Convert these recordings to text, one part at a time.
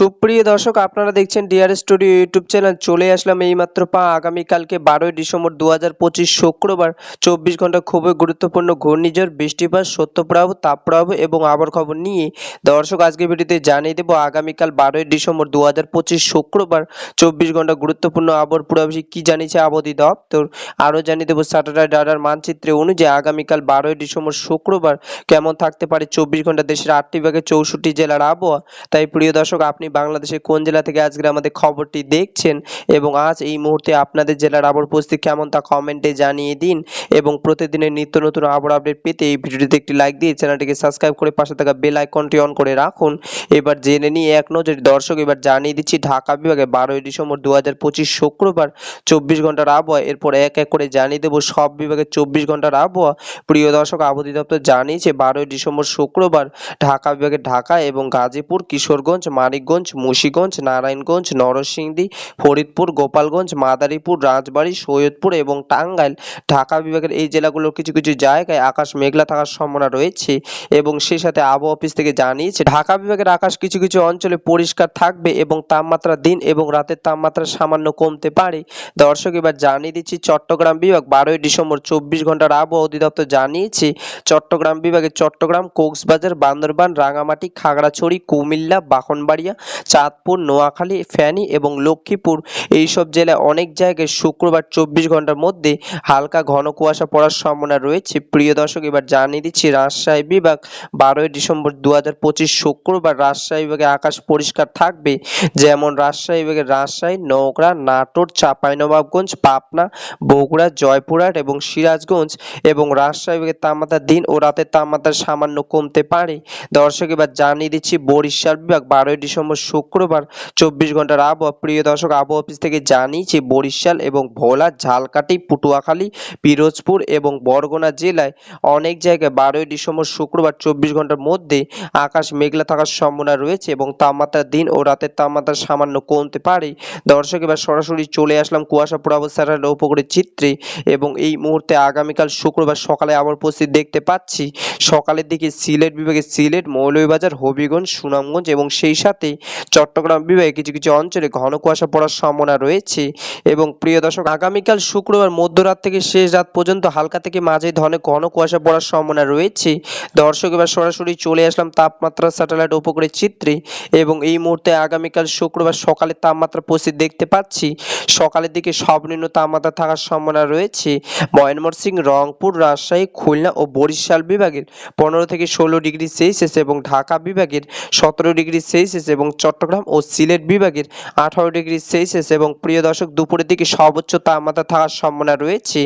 সুপ্রিয় দর্শক, আপনারা দেখছেন ডিআর স্টুডিও ইউটিউব চ্যানেল চলে আসলাম এইমাত্র পা আগামীকালকে বারোই ডিসেম্বর দু হাজার পঁচিশ শুক্রবার। চব্বিশ ঘণ্টা খুবই গুরুত্বপূর্ণ ঘূর্ণিঝড়, বৃষ্টিপাত, সত্যপ্রবাহ, তাপপ্রবাহ এবং আবহাওয়ার খবর নিয়ে দর্শক আজকে ভিডিওতে জানিয়ে দেবো, আগামীকাল বারোই ডিসেম্বর দু হাজার পঁচিশ শুক্রবার চব্বিশ ঘণ্টা গুরুত্বপূর্ণ আবহাওয়ার পূর্বাভাসে কী জানিয়েছে আবহাওয়া দপ্তর? আরও জানিয়ে দেবো স্যাটেলাইট রাডার মানচিত্রে অনুযায়ী আগামীকাল বারোই ডিসেম্বর শুক্রবার কেমন থাকতে পারে চব্বিশ ঘণ্টা দেশের আটটি ভাগে চৌষট্টি জেলার আবহাওয়া? তাই প্রিয় দর্শক, আপনি বাংলাদেশের কোন জেলা থেকে আজকে আমাদের খবরটি দেখছেন এবং আজ এই মুহূর্তে আপনাদের জেলার আবহাওয়ার পরিস্থিতি কেমন তা কমেন্টে জানিয়ে দিন এবং প্রতিদিনের নিত্য নতুন আবহাওয়া আপডেট পেতে এই ভিডিওটিতে একটি লাইক দিয়ে চ্যানেলটিকে সাবস্ক্রাইব করে পাশে থাকা বেল আইকনটি অন করে রাখুন। এবার জেনে নিয়ে এক নজর দর্শক, এবার জানিয়ে দিচ্ছি ঢাকা বিভাগে বারোই ডিসেম্বর দু হাজার পঁচিশ শুক্রবার চব্বিশ ঘণ্টার আবহাওয়া, এরপর এক এক করে জানিয়ে দেবো সব বিভাগে চব্বিশ ঘণ্টার আবহাওয়া। প্রিয় দর্শক, আবহাওয়া দপ্তর জানিয়েছে বারোই ডিসেম্বর শুক্রবার ঢাকা বিভাগে ঢাকা এবং গাজীপুর, কিশোরগঞ্জ, মানিকগঞ্জ মুন্সিগঞ্জ, নারায়ণগঞ্জ, নরসিংদী, ফরিদপুর, গোপালগঞ্জ, মাদারীপুর, রাজবাড়ী, সৈয়দপুর এবং টাঙ্গাইল। ঢাকা বিভাগের এই জেলাগুলোর কিছু কিছু জায়গায় আকাশ মেঘলা থাকার সম্ভাবনা রয়েছে এবং সেই সাথে আবহাওয়া অফিস থেকে জানিয়েছে, ঢাকা বিভাগের আকাশ কিছু কিছু অঞ্চলে পরিষ্কার থাকবে এবং তাপমাত্রা দিন এবং রাতের তাপমাত্রা সামান্য কমতে পারে। দর্শক, এবার জানিয়ে দিচ্ছি, চট্টগ্রাম বিভাগ, বারোই ডিসেম্বর চব্বিশ ঘণ্টার আবহাওয়া অধিদপ্তর জানিয়েছে, চট্টগ্রাম বিভাগে চট্টগ্রাম, কক্সবাজার, বান্দরবান, রাঙামাটি, খাগড়াছড়ি, কুমিল্লা বাহনবাড়িয়া চাঁদপুর, নোয়াখালী, ফেনী এবং লক্ষ্মীপুর। এইসব জেলায় অনেক জায়গায় শুক্রবার চব্বিশ ঘণ্টার মধ্যে হালকা ঘন কুয়াশা পড়ার সম্ভাবনা রয়েছে। প্রিয় দর্শক, এবার জানিয়ে দিচ্ছি, রাজশাহী বিভাগ বারোই ডিসেম্বর দু হাজার পঁচিশ শুক্রবার রাজশাহী বিভাগে আকাশ পরিষ্কার থাকবে। যেমন রাজশাহী বিভাগের রাজশাহী, নওগাঁ, নাটোর, চাঁপাইনবাবগঞ্জ, পাবনা, বগুড়া, জয়পুরহাট এবং সিরাজগঞ্জ এবং রাজশাহী বিভাগের তাপমাত্রা দিন ও রাতের তাপমাত্রা সামান্য কমতে পারে। দর্শক, এবার জানিয়ে দিচ্ছি, বরিশাল বিভাগ বারোই ডিসেম্বর শুক্রবার চব্বিশ ঘণ্টার আবহাওয়া। প্রিয় দর্শক, আবহাওয়া অফিস থেকে জানিয়েছে, বরিশাল এবং ভোলা, ঝালকাঠি, পটুয়াখালী, পিরোজপুর এবং বরগুনা জেলায় অনেক জায়গায় বারোই ডিসেম্বর শুক্রবার চব্বিশ ঘণ্টার মধ্যে আকাশ মেঘলা থাকার সম্ভাবনা রয়েছে এবং তাপমাত্রা দিন ও রাতের তাপমাত্রা সামান্য কমতে পারে। দর্শক, এবার সরাসরি চলে আসলাম কুয়াশা পূর্বাবস্থার উপকূলের চিত্রে এবং এই মুহূর্তে আগামীকাল শুক্রবার সকালে আবার উপস্থিত দেখতে পাচ্ছি, সকালের দিকে সিলেট বিভাগে সিলেট, মৌলভীবাজার, হবিগঞ্জ, সুনামগঞ্জ এবং সেই সাথে চট্টগ্রাম বিভাগে কিছু কিছু অঞ্চলে ঘন কুয়াশা পড়ার সম্ভাবনা রয়েছে এবং প্রিয় দর্শক, আগামীকাল শুক্রবার মধ্যরাত থেকে শেষ রাত পর্যন্ত হালকা থেকে মাঝে ধরনের ঘন কুয়াশা পড়ার সম্ভাবনা রয়েছে। দর্শক, এবার সরাসরি চলে আসলাম তাপমাত্রা স্যাটেলাইট উপগ্রহের চিত্রে এবং এই মুহূর্তে আগামীকাল শুক্রবার সকালে তাপমাত্রা পরিস্থিতি দেখতে পাচ্ছি। সকালের দিকে সর্বনিম্ন তাপমাত্রা থাকার সম্ভাবনা রয়েছে। ময়মনসিংহ, রংপুর, রাজশাহী, খুলনা ও বরিশাল বিভাগের পনেরো থেকে ষোলো ডিগ্রি সেলসিয়াস এবং ঢাকা বিভাগের সতেরো ডিগ্রি সেলসিয়াস এবং চট্টগ্রাম ও সিলেট বিভাগের আঠারো ডিগ্রি সেলসিয়াস এবং প্রিয় দর্শক, দুপুরের দিকে সর্বোচ্চ তাপমাত্রা থাকার সম্ভাবনা রয়েছে।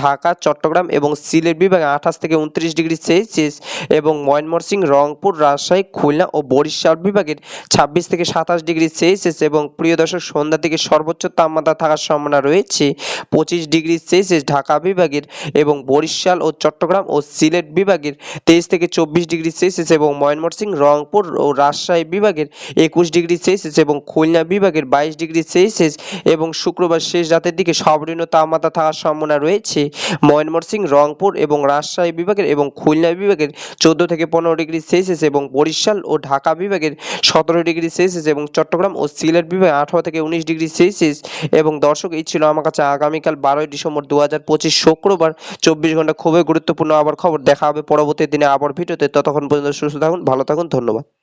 ঢাকা, চট্টগ্রাম এবং সিলেট বিভাগে আঠাশ থেকে উনত্রিশ ডিগ্রি সেলসিয়াস এবং ময়মনসিংহ, রংপুর, রাজশাহী, খুলনা ও বরিশাল বিভাগের ছাব্বিশ থেকে সাতাশ ডিগ্রি সেলসিয়াস এবং প্রিয় দর্শক সন্ধ্যা থেকে সর্বোচ্চ তাপমাত্রা থাকার সম্ভাবনা রয়েছে। পঁচিশ ডিগ্রি সেলসিয়াস ঢাকা বিভাগের এবং বরিশাল ও চট্টগ্রাম ও সিলেট বিভাগের তেইশ থেকে চব্বিশ ডিগ্রি সেলসিয়াস এবং ময়মনসিংহ, রংপুর ও রাজশাহী বিভাগের একুশ ডিগ্রি সেলসিয়াস এবং খুলনা বিভাগের বাইশ ডিগ্রি সেলসিয়াস এবং শুক্রবার শেষ রাতের দিকে সর্বনিম্ন তাপমাত্রা থাকার সম্ভাবনা রয়েছে। ময়মনসিংহ, রংপুর এবং রাজশাহী বিভাগের এবং খুলনা বিভাগের চোদ্দ থেকে পনেরো ডিগ্রি সেলসিয়াস এবং বরিশাল ও ঢাকা বিভাগের সতেরো ডিগ্রি সেলসিয়াস এবং চট্টগ্রাম ও সিলেট বিভাগে আঠারো থেকে উনিশ ডিগ্রি সেলসিয়াস এবং দর্শক, এই ছিল আমার কাছে আগামীকাল বারোই ডিসেম্বর দু হাজার পঁচিশ শুক্রবার। চব্বিশ ঘণ্টা খুবই গুরুত্বপূর্ণ আবার খবর। দেখা হবে পরবর্তী দিনে আবার ভিডিওতে। ততক্ষণ পর্যন্ত সুস্থ থাকুন, ভালো থাকুন, ধন্যবাদ।